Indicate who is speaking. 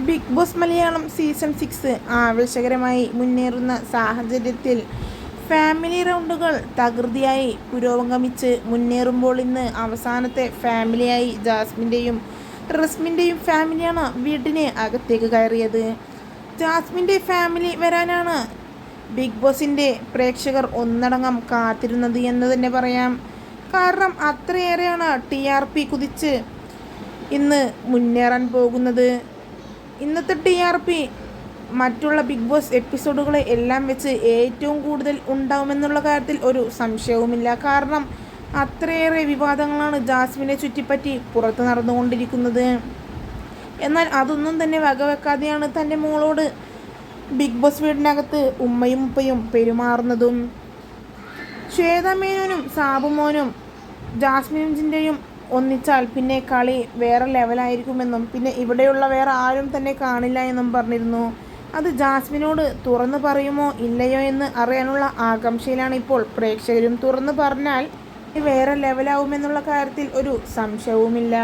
Speaker 1: Bigg Boss Malayalam season six ആവേശകരമായി മുന്നേറുന്ന സാഹചര്യത്തിൽ family റൗണ്ടുകൾ തകൃതിയായി പുരോഗമിച്ച് മുന്നേറുമ്പോൾ ഇന്ന് അവസാനത്തെ ഫാമിലിയായി ജാസ്മിന്റെയും റസ്മിന്റെയും ഫാമിലിയാണ് വീട്ടിന് അകത്തേക്ക് കയറിയത്. ജാസ്മിന്റെ ഫാമിലി വരാനാണ് ബിഗ് ബോസിന്റെ പ്രേക്ഷകർ ഒന്നടങ്കം കാത്തിരുന്നത് എന്ന് തന്നെ പറയാം. കാരണം അത്രയേറെയാണ് ടി ആർ പി കുതിച്ച് ഇന്ന് മുന്നേറാൻ പോകുന്നത്. ഇന്നത്തെ ടി ആർ പി മറ്റുള്ള ബിഗ് ബോസ് എപ്പിസോഡുകളെ എല്ലാം വെച്ച് ഏറ്റവും കൂടുതൽ ഉണ്ടാവുമെന്നുള്ള കാര്യത്തിൽ ഒരു സംശയവുമില്ല. കാരണം അത്രയേറെ വിവാദങ്ങളാണ് ജാസ്മിനെ ചുറ്റിപ്പറ്റി പുറത്ത് നടന്നുകൊണ്ടിരിക്കുന്നത്. എന്നാൽ അതൊന്നും തന്നെ വകവെക്കാതെയാണ് തന്റെ മോളോട് ബിഗ് ബോസ് വീടിനകത്ത് ഉമ്മയും ഉപ്പയും പെരുമാറുന്നതും. ശ്വേതമേനോനും സാബുമോനും ജാസ്മിൻജിന്റെയും ഒന്നിച്ചാൽ പിന്നെ കളി വേറെ ലെവലായിരിക്കുമെന്നും പിന്നെ ഇവിടെയുള്ള വേറെ ആരും തന്നെ കാണില്ല എന്നും പറഞ്ഞിരുന്നു. അത് ജാസ്മിനോട് തുറന്നു പറയുമോ ഇല്ലയോ എന്ന് അറിയാനുള്ള ആകാംക്ഷയിലാണ് ഇപ്പോൾ പ്രേക്ഷകരും. തുറന്നു പറഞ്ഞാൽ വേറെ ലെവലാവുമെന്നുള്ള കാര്യത്തിൽ ഒരു സംശയവുമില്ല.